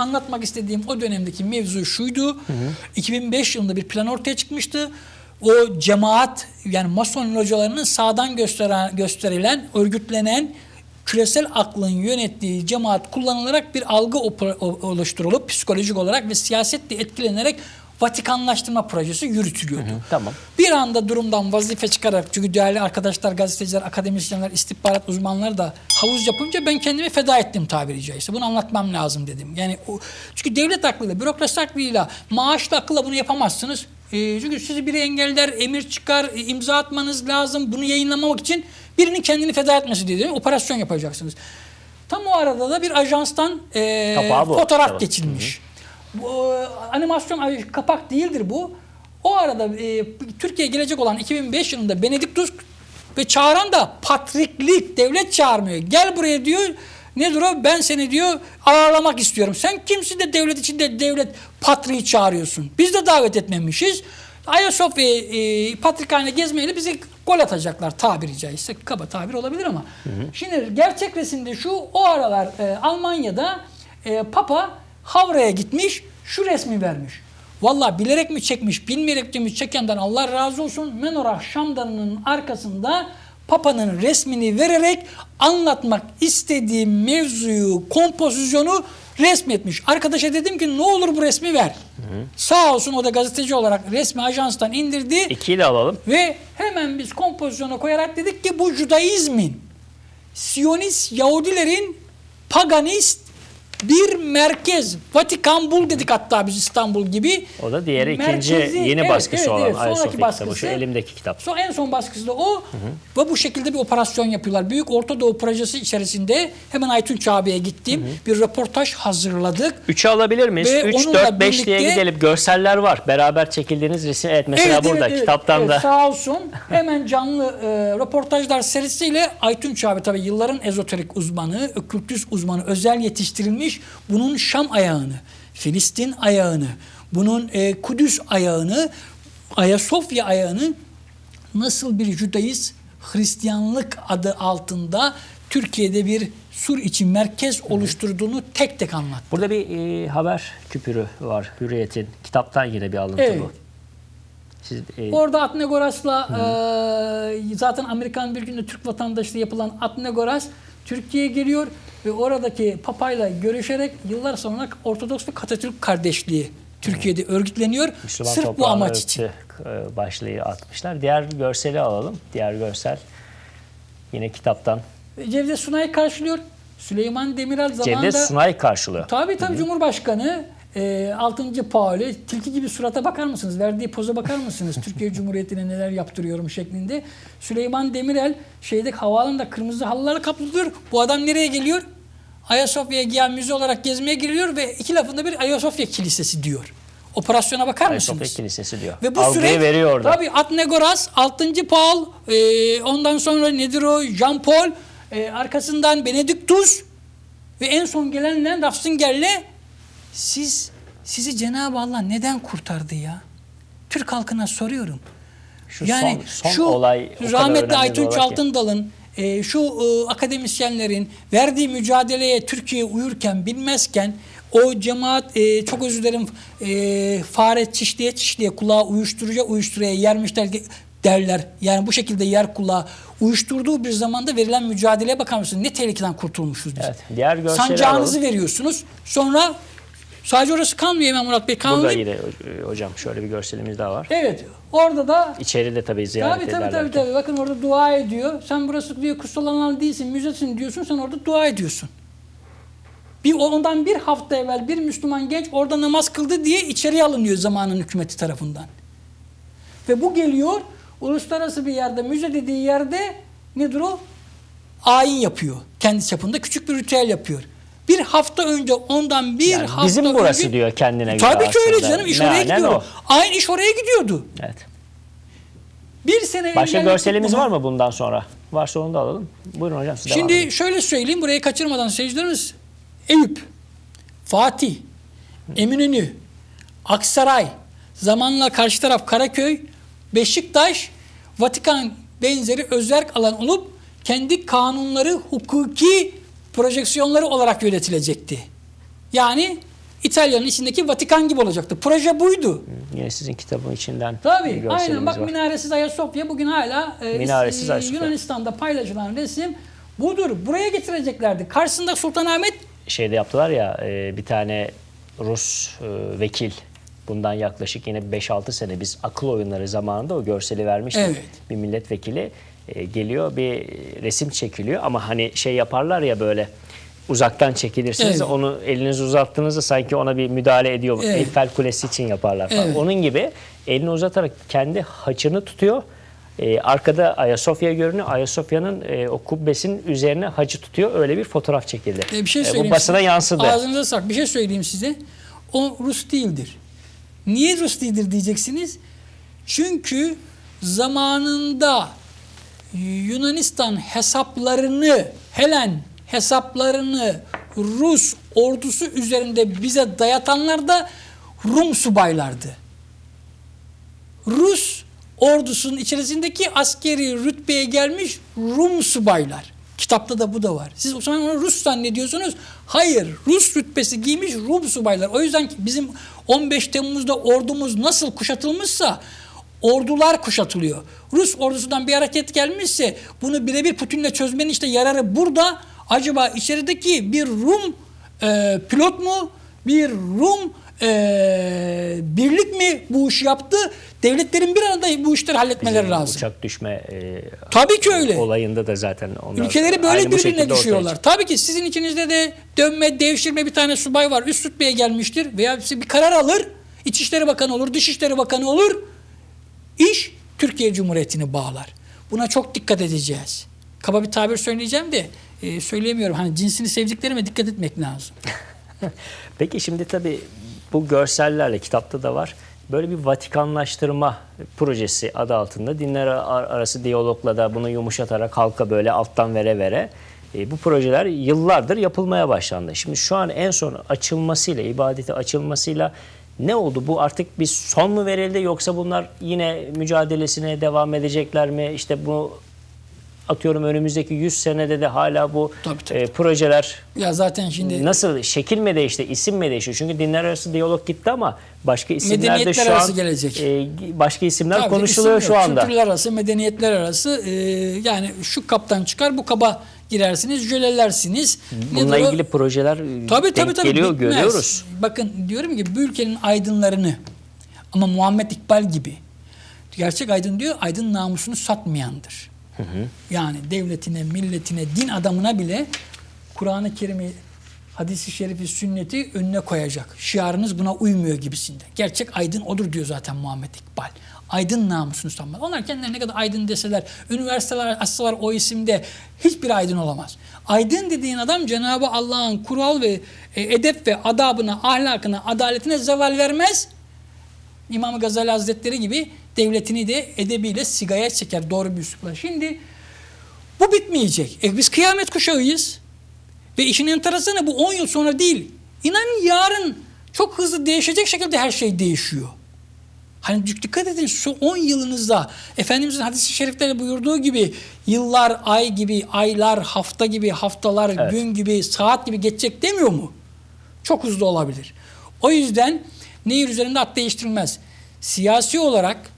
anlatmak istediğim o dönemdeki mevzu şuydu. 2005 yılında bir plan ortaya çıkmıştı. O cemaat yani Mason localarının sağdan gösteren, gösterilen, örgütlenen küresel aklın yönettiği cemaat kullanılarak bir algı oluşturulup psikolojik olarak ve siyasetle etkilenerek Vatikanlaştırma projesi yürütülüyordu. Tamam. Bir anda durumdan vazife çıkarak çünkü değerli arkadaşlar, gazeteciler, akademisyenler, istihbarat uzmanları da havuz yapınca ben kendimi feda ettim tabiri caizse. Bunu anlatmam lazım dedim. Yani o, çünkü devlet aklıyla, bürokrasi aklıyla, maaşlı akılla bunu yapamazsınız. Ee, çünkü sizi biri engeller, emir çıkar, e, imza atmanız lazım. Bunu yayınlamamak için birinin kendini feda etmesi diye operasyon yapacaksınız. Tam o arada da bir ajanstan e, fotoğraf Tamam. geçilmiş. Bu, e, animasyon kapak değildir bu. O arada e, Türkiye'ye gelecek olan 2005 yılında Benediktus ve çağıran da patriklik, devlet çağırmıyor. Gel buraya diyor. Nedir o? Ben seni diyor ağırlamak istiyorum. Sen kimsin de devlet içinde devlet patriği çağırıyorsun. Biz de davet etmemişiz. Ayasofya e, patrikhane gezmeyle bizi gol atacaklar tabiri caizse. Kaba tabir olabilir ama. Şimdi gerçek resimde şu o aralar e, Almanya'da e, Papa Havra'ya gitmiş şu resmi vermiş. Valla bilerek mi çekmiş, bilmeyerek mi çekenden Allah razı olsun. Menorah Şamdanı'nın arkasında Papa'nın resmini vererek anlatmak istediği mevzuyu, kompozisyonu resmetmiş. Arkadaşa dedim ki ne olur bu resmi ver. Sağ olsun o da gazeteci olarak resmi ajanstan indirdi. İkiyi de alalım. Ve hemen biz kompozisyona koyarak dedik ki bu Judaizmin, Siyonist Yahudilerin paganist bir merkez. Vatikan bul dedik hatta biz İstanbul gibi. O da diğeri ikinci Merkezi- yeni evet, baskısı evet, olan evet, Ayasofya sonraki kitabı. baskısı. Şu elimdeki kitap. Son, en son baskısı da o. Ve bu şekilde bir operasyon yapıyorlar. Büyük Orta Doğu projesi içerisinde hemen Aytunç abiye gittim. Bir röportaj hazırladık. Üçü alabilir miyiz? Ve 3, onunla 4, 5 diye gidelim. Görseller var. Beraber çekildiğiniz resim. Evet mesela Evet, burada evet, kitaptan evet, da. Sağ olsun. Hemen canlı e, röportajlar serisiyle Aytunç abi tabii yılların ezoterik uzmanı, okültist uzmanı özel yetiştirilmiş. Bunun Şam ayağını, Filistin ayağını, bunun e, Kudüs ayağını, Ayasofya ayağını nasıl bir Judaist Hristiyanlık adı altında Türkiye'de bir sur için merkez oluşturduğunu tek tek anlattı. Burada bir e, haber küpürü var Hürriyet'in. Kitaptan yine bir alıntı Evet. bu. Siz, e, Orada Atnegoras'la e, zaten Amerikan bir günde Türk vatandaşlığı yapılan Atnegoras Türkiye'ye geliyor ve oradaki papayla görüşerek yıllar sonra Ortodoks ve Katolik kardeşliği Türkiye'de örgütleniyor. Müslüman Sırf bu amaç için. e, başlığı atmışlar. Diğer görseli alalım. Diğer görsel yine kitaptan. Cevdet Sunay karşılıyor. Süleyman Demirel zamanında... Cevdet Sunay karşılıyor. Tabii tabii Cumhurbaşkanı e, 6. Pauli tilki gibi surata bakar mısınız? Verdiği poza bakar mısınız? Türkiye Cumhuriyeti'ne neler yaptırıyorum şeklinde. Süleyman Demirel şeyde havaalanında kırmızı halılarla kaplıdır. Bu adam nereye geliyor? Ayasofya'ya giyen müze olarak gezmeye giriyor ve iki lafında bir Ayasofya Kilisesi diyor. Operasyona bakar Ayasofya mısınız? Kilisesi diyor. Ve bu Algıyı süreç veriyor orada. tabii Atnegoras, 6. Paul, e, ondan sonra nedir o? Jean Paul, e, arkasından Benediktus ve en son gelenle Ratzinger'le siz sizi Cenab-ı Allah neden kurtardı ya? Türk halkına soruyorum. Şu yani son, son şu olay rahmetli önemli bir Aytunç olay ki. Altındal'ın e, şu e, akademisyenlerin verdiği mücadeleye Türkiye uyurken bilmezken o cemaat e, çok özür dilerim e, fare çişliye çişliye kulağı uyuşturucuya uyuşturuya yermişler derler. Yani bu şekilde yer kulağı uyuşturduğu bir zamanda verilen mücadeleye bakar mısınız? Ne tehlikeden kurtulmuşuz biz. Evet, diğer Sancağınızı alalım. veriyorsunuz. Sonra sadece orası kalmıyor Hemen Murat Bey. Burada Kalmıyor. yine e, hocam şöyle bir görselimiz daha var. Evet. Orada da İçeride tabii ziyaret Tabii tabii ederler. tabii tabii. Bakın orada dua ediyor. Sen burası diyor kutsal alan değilsin, müzesin diyorsun. Sen orada dua ediyorsun. Bir ondan bir hafta evvel bir Müslüman genç orada namaz kıldı diye içeriye alınıyor zamanın hükümeti tarafından. Ve bu geliyor uluslararası bir yerde, müze dediği yerde nedir o? Ayin yapıyor. Kendi çapında küçük bir ritüel yapıyor. Bir hafta önce ondan bir Yani hafta bizim burası önce... diyor kendine göre Tabii ki öyle canım. İş oraya gidiyor. o. Aynı iş oraya gidiyordu. Evet. Bir sene Başka görselimiz bunu. var mı bundan sonra? Varsa onu da alalım. Buyurun hocam siz devam edin. Şimdi şöyle söyleyeyim burayı kaçırmadan seyircilerimiz. Eyüp, Fatih, Eminönü, Aksaray, zamanla karşı taraf Karaköy, Beşiktaş, Vatikan benzeri özerk alan olup kendi kanunları hukuki projeksiyonları olarak yönetilecekti. Yani İtalya'nın içindeki Vatikan gibi olacaktı. Proje buydu. Yine sizin kitabın içinden Tabii aynen bak var. minaresiz Ayasofya bugün hala e, Minaresiz e, Ayasofya. Yunanistan'da paylaşılan resim budur. Buraya getireceklerdi. Karşısında Sultanahmet şeyde yaptılar ya e, bir tane Rus e, vekil bundan yaklaşık yine 5-6 sene biz akıl oyunları zamanında o görseli vermiştik. Evet. Bir milletvekili e, geliyor bir resim çekiliyor ama hani şey yaparlar ya böyle uzaktan çekilirsiniz Evet. onu elinizi uzattığınızda sanki ona bir müdahale ediyor. Evet. Eyfel Kulesi için yaparlar falan. Evet. Onun gibi elini uzatarak kendi haçını tutuyor. E, arkada Ayasofya görünüyor. Ayasofya'nın e, o kubbesinin üzerine hacı tutuyor. Öyle bir fotoğraf çekildi. E, bir şey E, söyleyeyim. bu basına size. yansıdı. Ağzınıza sak. Bir şey söyleyeyim size. O Rus değildir. Niye Rus değildir diyeceksiniz. Çünkü zamanında Yunanistan hesaplarını, Helen hesaplarını Rus ordusu üzerinde bize dayatanlar da Rum subaylardı. Rus ordusunun içerisindeki askeri rütbeye gelmiş Rum subaylar. Kitapta da bu da var. Siz o zaman onu Rus zannediyorsunuz. Hayır, Rus rütbesi giymiş Rum subaylar. O yüzden ki bizim 15 Temmuz'da ordumuz nasıl kuşatılmışsa ordular kuşatılıyor. Rus ordusundan bir hareket gelmişse bunu birebir Putin'le çözmenin işte yararı burada. Acaba içerideki bir Rum e, pilot mu, bir Rum e, birlik mi bu işi yaptı? Devletlerin bir arada bu işleri halletmeleri Bizim lazım. Uçak düşme e, Tabii ki öyle. olayında da zaten onlar Ülkeleri böyle birbirine düşüyorlar. Tabii ki sizin içinizde de dönme, devşirme bir tane subay var. Üst rütbeye gelmiştir veya bir karar alır. İçişleri Bakanı olur, Dışişleri Bakanı olur. İş Türkiye Cumhuriyeti'ni bağlar. Buna çok dikkat edeceğiz. Kaba bir tabir söyleyeceğim de e, söyleyemiyorum. Hani cinsini sevdiklerime dikkat etmek lazım. Peki şimdi tabii bu görsellerle kitapta da var. Böyle bir Vatikanlaştırma projesi adı altında dinler ar- arası diyalogla da bunu yumuşatarak halka böyle alttan vere vere e, bu projeler yıllardır yapılmaya başlandı. Şimdi şu an en son açılmasıyla, ibadeti açılmasıyla ne oldu? Bu artık bir son mu verildi yoksa bunlar yine mücadelesine devam edecekler mi? İşte bu atıyorum önümüzdeki 100 senede de hala bu Tabii, tabii. e, projeler Ya zaten şimdi Nasıl şekil mi değişti, isim mi değişti? Çünkü dinler arası diyalog gitti ama başka isimler de şu arası an gelecek. e, başka isimler Tabii, konuşuluyor isim şu anda. Kültürler arası, medeniyetler arası e, yani şu kaptan çıkar bu kaba girersiniz, jölelersiniz. Bununla Nedir o? ilgili projeler Tabii denk tabii tabii geliyor, bitmez. görüyoruz. Bakın diyorum ki bu ülkenin aydınlarını ama Muhammed İkbal gibi gerçek aydın diyor aydın namusunu satmayandır. Yani devletine, milletine, din adamına bile Kur'an-ı Kerim'i, hadisi şerifi, sünneti önüne koyacak. Şiarınız buna uymuyor gibisinden. Gerçek aydın odur diyor zaten Muhammed İkbal. Aydın namusunu satmaz. Onlar kendilerine ne kadar aydın deseler, üniversiteler açsalar o isimde hiçbir aydın olamaz. Aydın dediğin adam Cenab-ı Allah'ın kural ve e, edep ve adabına, ahlakına, adaletine zeval vermez. İmam Gazali Hazretleri gibi devletini de edebiyle sigaya çeker doğru bir üslupla. Şimdi bu bitmeyecek. E biz kıyamet kuşağıyız. Ve işin enteresanı bu 10 yıl sonra değil. İnanın yarın çok hızlı değişecek şekilde her şey değişiyor. Hani dikkat edin şu 10 yılınızda Efendimizin hadisi şerifleri buyurduğu gibi yıllar ay gibi, aylar hafta gibi, haftalar Evet. gün gibi, saat gibi geçecek demiyor mu? Çok hızlı olabilir. O yüzden nehir üzerinde at değiştirilmez. Siyasi olarak,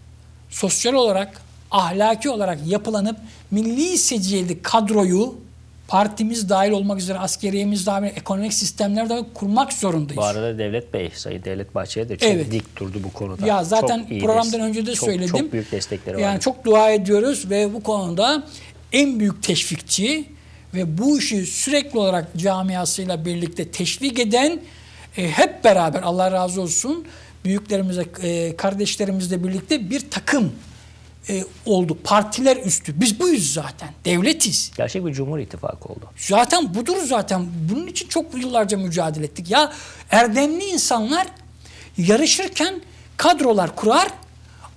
sosyal olarak, ahlaki olarak yapılanıp milli seciyeli kadroyu partimiz dahil olmak üzere askeriyemiz dahil ekonomik sistemler dahil kurmak zorundayız. Bu arada Devlet Bey, Sayın Devlet Bahçeli de çok Evet. dik durdu bu konuda. Ya zaten Çok programdan önce de çok- söyledim. Çok büyük destekleri var. Yani çok dua ediyoruz ve bu konuda en büyük teşvikçi ve bu işi sürekli olarak camiasıyla birlikte teşvik eden e, hep beraber Allah razı olsun büyüklerimize, e, kardeşlerimizle birlikte bir takım e, oldu. Partiler üstü. Biz buyuz zaten. Devletiz. Gerçek bir Cumhur İttifakı oldu. Zaten budur zaten. Bunun için çok yıllarca mücadele ettik. Ya erdemli insanlar yarışırken kadrolar kurar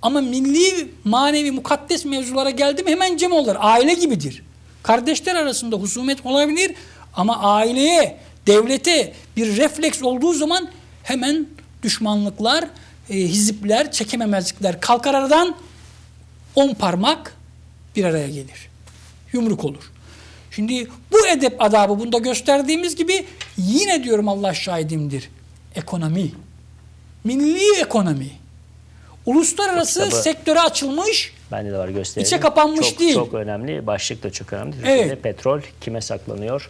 ama milli, manevi, mukaddes mevzulara geldi mi hemen cem olur. Aile gibidir. Kardeşler arasında husumet olabilir ama aileye, devlete bir refleks olduğu zaman hemen düşmanlıklar, e, hizipler, çekememezlikler kalkar aradan on parmak bir araya gelir. Yumruk olur. Şimdi bu edep adabı bunda gösterdiğimiz gibi yine diyorum Allah şahidimdir. Ekonomi. Milli ekonomi. Uluslararası kitabı- sektöre açılmış Bende de var gösterelim. İçe kapanmış çok, değil. Çok önemli. Başlık da çok önemli. Türkiye'de Evet. petrol kime saklanıyor?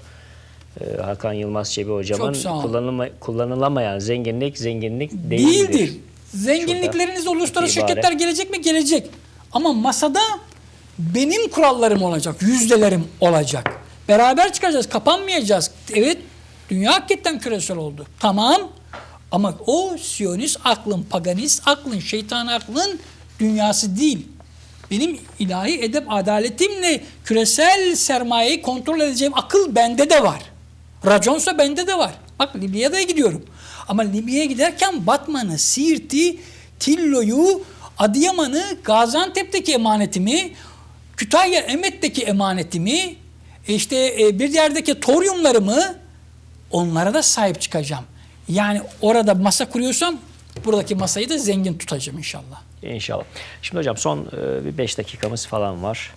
Ee, Hakan Yılmaz Çebi hocamın kullanılma, kullanılamayan zenginlik zenginlik değildir. değildir. Zenginlikleriniz uluslararası şirketler gelecek mi? Gelecek. Ama masada benim kurallarım olacak, yüzdelerim olacak. Beraber çıkacağız, kapanmayacağız. Evet, dünya hakikaten küresel oldu. Tamam. Ama o Siyonist aklın, paganist aklın, şeytan aklın dünyası değil. Benim ilahi edep adaletimle küresel sermayeyi kontrol edeceğim akıl bende de var. Raconsa bende de var. Bak Libya'da gidiyorum. Ama Libya'ya giderken Batman'ı, Siirt'i, Tillo'yu, Adıyaman'ı, Gaziantep'teki emanetimi, Kütahya Emet'teki emanetimi, işte e, bir yerdeki toryumlarımı onlara da sahip çıkacağım. Yani orada masa kuruyorsam buradaki masayı da zengin tutacağım inşallah. İnşallah. Şimdi hocam son e, bir 5 dakikamız falan var.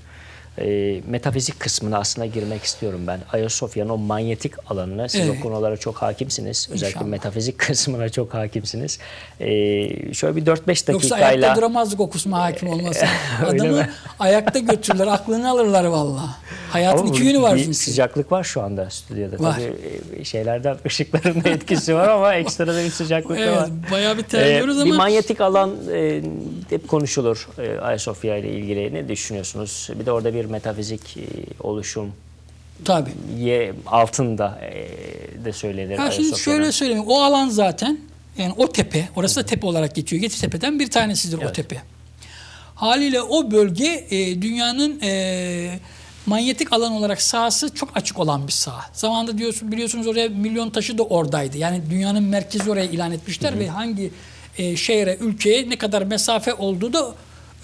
E, metafizik kısmına aslında girmek istiyorum ben. Ayasofya'nın o manyetik alanına siz Evet. o konulara çok hakimsiniz. Özellikle İnşallah. metafizik kısmına çok hakimsiniz. E, şöyle bir 4-5 Yoksa dakikayla... ayakta duramazdık o kusma hakim olmasa. Adamı ayakta götürürler, aklını alırlar vallahi. Hayatın Ama iki yönü var bir sıcaklık var şu anda stüdyoda. Var. Tabii e, şeylerden ışıkların da etkisi var ama ekstra da bir sıcaklık da Evet, var. bayağı bir terliyoruz Ee, ama Bir manyetik alan e, hep konuşulur e, Ayasofya ile ilgili. Ne düşünüyorsunuz? Bir de orada bir metafizik e, oluşum tabii. ye altında e, de söylenir şimdi şöyle söyleyeyim. O alan zaten yani o tepe, orası da tepe olarak geçiyor. Yeditepe'den bir tanesidir o Evet. tepe. Haliyle o bölge e, dünyanın e, manyetik alan olarak sahası çok açık olan bir saha. Zamanında diyorsun biliyorsunuz oraya milyon taşı da oradaydı. Yani dünyanın merkezi oraya ilan etmişler ve hangi e, şehre, ülkeye ne kadar mesafe olduğu da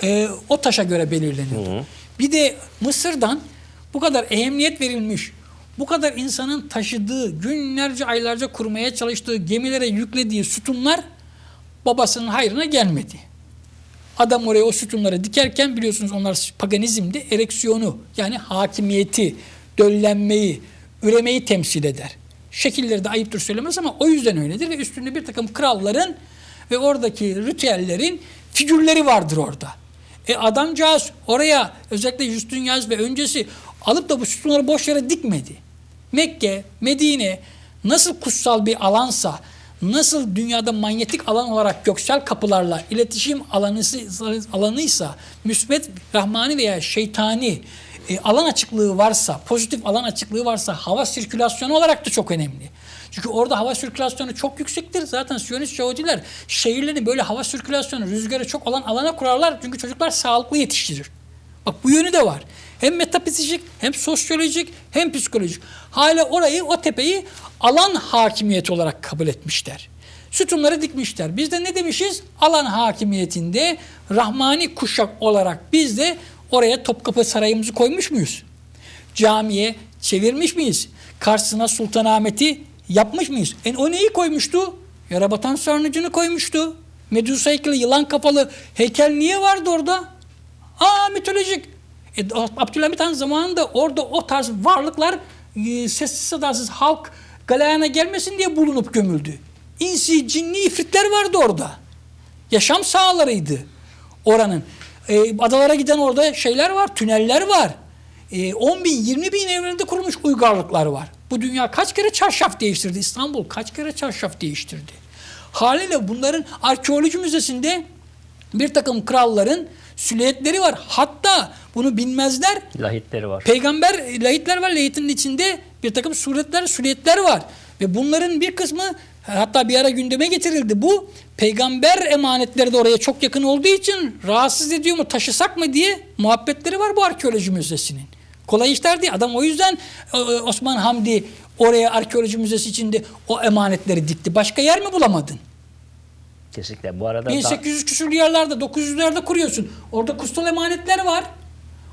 e, o taşa göre belirleniyordu. Bir de Mısır'dan bu kadar ehemmiyet verilmiş, bu kadar insanın taşıdığı, günlerce aylarca kurmaya çalıştığı gemilere yüklediği sütunlar babasının hayrına gelmedi. Adam oraya o sütunları dikerken biliyorsunuz onlar paganizmde ereksiyonu yani hakimiyeti, döllenmeyi, üremeyi temsil eder. Şekilleri de ayıptır söylemez ama o yüzden öyledir ve üstünde bir takım kralların ve oradaki ritüellerin figürleri vardır orada. E adamcağız oraya özellikle Justinian Yaz ve öncesi alıp da bu sütunları boş yere dikmedi. Mekke, Medine nasıl kutsal bir alansa, nasıl dünyada manyetik alan olarak göksel kapılarla iletişim alanısı, alanıysa, müsbet, rahmani veya şeytani e, alan açıklığı varsa, pozitif alan açıklığı varsa hava sirkülasyonu olarak da çok önemli. Çünkü orada hava sirkülasyonu çok yüksektir. Zaten Siyonist Yahudiler şehirlerini böyle hava sirkülasyonu, rüzgarı çok olan alana kurarlar. Çünkü çocuklar sağlıklı yetiştirir. Bak bu yönü de var. Hem metafizik, hem sosyolojik, hem psikolojik. Hala orayı, o tepeyi alan hakimiyeti olarak kabul etmişler. Sütunları dikmişler. Biz de ne demişiz? Alan hakimiyetinde Rahmani kuşak olarak biz de oraya Topkapı Sarayımızı koymuş muyuz? Camiye çevirmiş miyiz? Karşısına Sultanahmet'i yapmış mıyız? E, o neyi koymuştu? Yarabatan sarnıcını koymuştu. Medusa heykeli, yılan kafalı heykel niye vardı orada? Aa mitolojik. E, Abdülhamit Han zamanında orada o tarz varlıklar e, sessiz sedasız halk galeyana gelmesin diye bulunup gömüldü. İnsi, cinni ifritler vardı orada. Yaşam sahalarıydı oranın. E, adalara giden orada şeyler var, tüneller var. E, 10 bin, 20 bin evlerinde kurulmuş uygarlıklar var. Bu dünya kaç kere çarşaf değiştirdi? İstanbul kaç kere çarşaf değiştirdi? Haliyle bunların arkeoloji müzesinde bir takım kralların silüetleri var. Hatta bunu bilmezler. lahitleri var. Peygamber lahitler var. Lahitin içinde bir takım suretler, silüetler var. Ve bunların bir kısmı hatta bir ara gündeme getirildi. Bu peygamber emanetleri de oraya çok yakın olduğu için rahatsız ediyor mu, taşısak mı diye muhabbetleri var bu arkeoloji müzesinin. Kolay işler değil. Adam o yüzden e, Osman Hamdi oraya arkeoloji müzesi içinde o emanetleri dikti. Başka yer mi bulamadın? Kesinlikle. Bu arada da- 1800 küsürlü yerlerde, 900'lerde kuruyorsun. Orada kutsal emanetler var.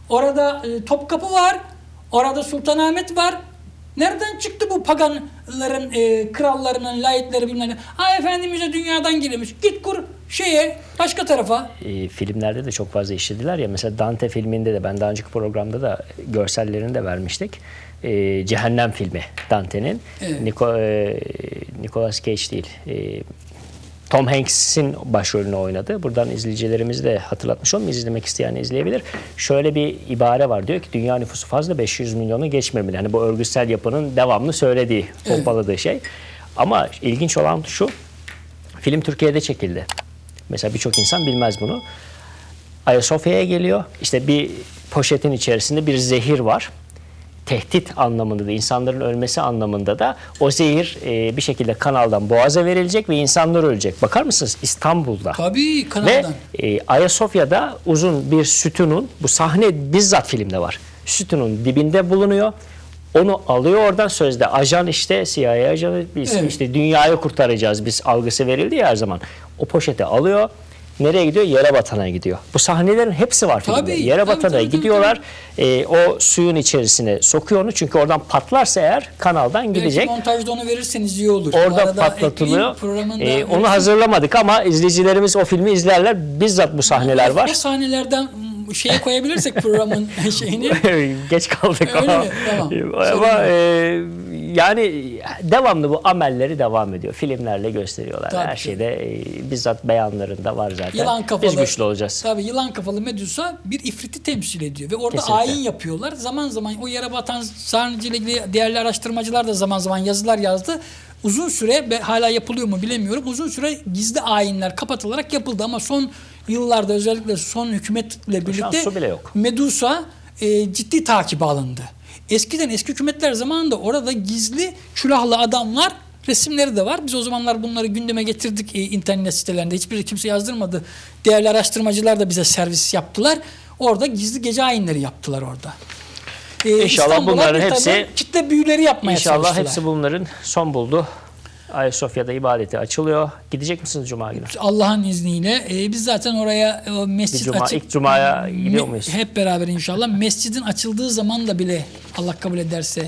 Orada e, Topkapı var. Orada Sultanahmet var. Nereden çıktı bu paganların, e, krallarının, layıkları bilmem ne? Ha Efendimiz'e dünyadan gelmiş. Git kur şeye başka tarafa e, filmlerde de çok fazla işlediler ya. Mesela Dante filminde de ben daha önceki programda da görsellerini de vermiştik. E, Cehennem filmi Dante'nin. Evet. Nico, e, Nicolas Cage değil. e, Tom Hanks'in başrolünü oynadı. Buradan izleyicilerimizi de hatırlatmış olalım. İzlemek isteyen izleyebilir. Şöyle bir ibare var. Diyor ki dünya nüfusu fazla 500 milyonu geçmemeli. Yani bu örgütsel yapının devamlı söylediği, pompaladığı şey. Ama ilginç olan şu. Film Türkiye'de çekildi. Mesela birçok insan bilmez bunu. Ayasofya'ya geliyor. İşte bir poşetin içerisinde bir zehir var. Tehdit anlamında da insanların ölmesi anlamında da o zehir e, bir şekilde kanaldan boğaza verilecek ve insanlar ölecek. Bakar mısınız İstanbul'da? tabii Ve kanaldan. e, Ayasofya'da uzun bir sütunun, bu sahne bizzat filmde var. Sütunun dibinde bulunuyor. Onu alıyor oradan sözde ajan işte CIA ajanı biz Evet. işte dünyayı kurtaracağız biz algısı verildi ya her zaman. O poşeti alıyor. Nereye gidiyor? Yere batana gidiyor. Bu sahnelerin hepsi var filmde. Tabii, Yere tabii, batana tabii, tabii, gidiyorlar. E, o suyun içerisine sokuyor onu. Çünkü oradan patlarsa eğer kanaldan Belki gidecek. montajda onu verirseniz iyi olur. Bu Orada patlatılıyor. E, onu hazırlamadık ama izleyicilerimiz o filmi izlerler. Bizzat bu sahneler var. sahnelerden m, şeye koyabilirsek programın şeyini. Geç kaldık Öyle ama. mi? Tamam. Ama e, yani devamlı bu amelleri devam ediyor. Filmlerle gösteriyorlar. Tabii Her ki. şeyde e, bizzat beyanlarında var zaten. Yılan kafalı. Biz güçlü olacağız. Tabii yılan kafalı Medusa bir ifriti temsil ediyor ve orada Kesinlikle. ayin yapıyorlar. Zaman zaman o yere batan sarnıcı ile ilgili değerli araştırmacılar da zaman zaman yazılar yazdı. Uzun süre ve hala yapılıyor mu bilemiyorum. Uzun süre gizli ayinler kapatılarak yapıldı ama son yıllarda özellikle son hükümetle birlikte. Medusa e, ciddi takibe alındı. Eskiden eski hükümetler zamanında orada gizli külahlı adamlar resimleri de var. Biz o zamanlar bunları gündeme getirdik e, internet sitelerinde. Hiçbir kimse yazdırmadı. Değerli araştırmacılar da bize servis yaptılar. Orada gizli gece ayinleri yaptılar orada. E, İnşallah bunların hepsi- kitle büyüleri yapmaya İnşallah çalıştılar. hepsi bunların son buldu. Ayasofya'da ibadeti açılıyor. Gidecek misiniz Cuma günü? Allah'ın izniyle e, biz zaten oraya e, o mescit Bir cuma, açık. ilk cumaya gidiyor muyuz? Hep beraber inşallah. Mescidin açıldığı zaman da bile Allah kabul ederse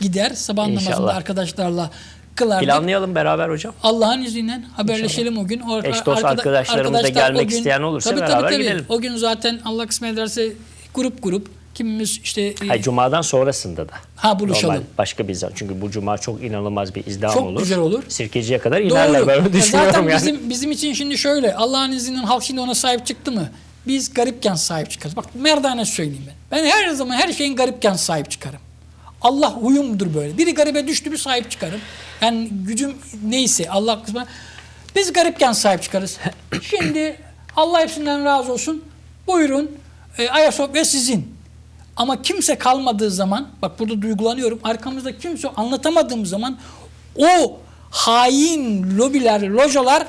gider. Sabah namazında İnşallah. arkadaşlarla kılardık. Planlayalım beraber hocam. Allah'ın izniyle haberleşelim o gün. O arka- Eş, dost, arkada- arkadaşlarımız da gelmek gün- isteyen olursa tabii, beraber tabii, tabii. gidelim. O gün zaten Allah kısmet ederse grup grup kimimiz işte e, Hayır, Cuma'dan sonrasında da. Ha, buluşalım. Normal başka bir zaman. Çünkü bu Cuma çok inanılmaz bir izdiham Çok olur. güzel olur. Sirkeciye kadar inerler Doğru. ben düşünüyorum Zaten yani. bizim bizim için şimdi şöyle Allah'ın izniyle halk şimdi ona sahip çıktı mı? Biz garipken sahip çıkarız. Bak merdane söyleyeyim ben. Ben her zaman her şeyin garipken sahip çıkarım. Allah huyumdur böyle. Biri garibe düştü bir sahip çıkarım. Yani gücüm neyse Allah kısmı. Biz garipken sahip çıkarız. Şimdi Allah hepsinden razı olsun. Buyurun e, Ayasofya sizin. Ama kimse kalmadığı zaman, bak burada duygulanıyorum, arkamızda kimse anlatamadığım zaman o hain lobiler, localar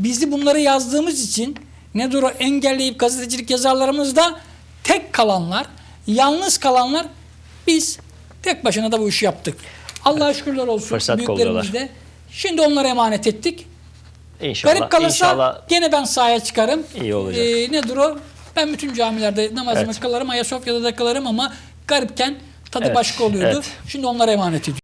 bizi bunları yazdığımız için nedir o engelleyip gazetecilik yazarlarımız da tek kalanlar, yalnız kalanlar biz tek başına da bu işi yaptık. Allah'a şükürler olsun Fırsat büyüklerimiz de. Şimdi onlara emanet ettik. İnşallah. Garip kalırsa inşallah gene ben sahaya çıkarım. İyi olacak. Ee, nedir o? Ben bütün camilerde namazımı Evet. kılarım, Ayasofya'da da kılarım ama garipken tadı Evet, başka oluyordu. evet. Şimdi onlara emanet ediyorum.